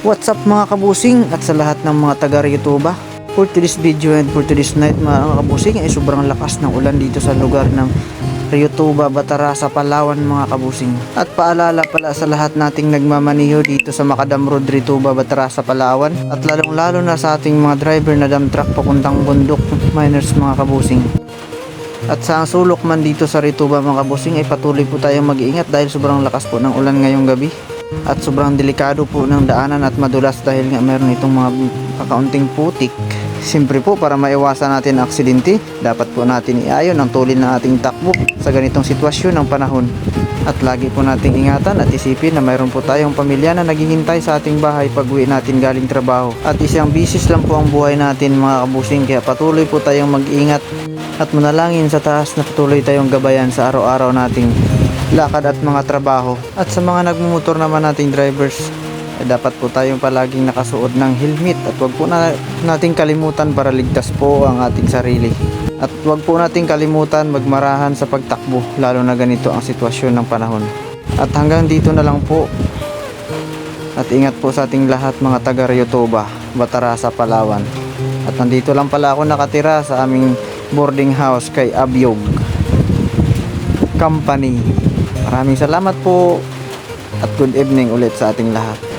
What's up mga kabusing at sa lahat ng mga taga Youtube For today's video and for today's night mga kabusing ay sobrang lakas ng ulan dito sa lugar ng Riotuba, Batarasa, Palawan mga kabusing. At paalala pala sa lahat nating nagmamaniho dito sa Macadam Road, Riotuba, Batarasa, Palawan. At lalong lalo na sa ating mga driver na dump truck papuntang bundok miners mga kabusing. At sa sulok man dito sa Rituba mga kabusing ay patuloy po tayong mag-iingat dahil sobrang lakas po ng ulan ngayong gabi. At sobrang delikado po ng daanan at madulas dahil nga meron itong mga kakaunting putik. Siyempre po para maiwasan natin ang aksidente, dapat po natin iayon ang tulin ng ating takbo sa ganitong sitwasyon ng panahon. At lagi po nating ingatan at isipin na mayroon po tayong pamilya na naghihintay sa ating bahay pag uwi natin galing trabaho. At isang bisis lang po ang buhay natin mga kabusing kaya patuloy po tayong mag-ingat at manalangin sa taas na patuloy tayong gabayan sa araw-araw nating lakad at mga trabaho. At sa mga nagmumotor naman nating drivers, ay dapat po tayong palaging nakasuot ng helmet at wag po na nating kalimutan para ligtas po ang ating sarili. At wag po nating kalimutan magmarahan sa pagtakbo lalo na ganito ang sitwasyon ng panahon. At hanggang dito na lang po. At ingat po sa ating lahat mga taga Riotoba, Batarasa, Palawan. At nandito lang pala ako nakatira sa aming boarding house kay Abyog Company. Maraming salamat po at good evening ulit sa ating lahat.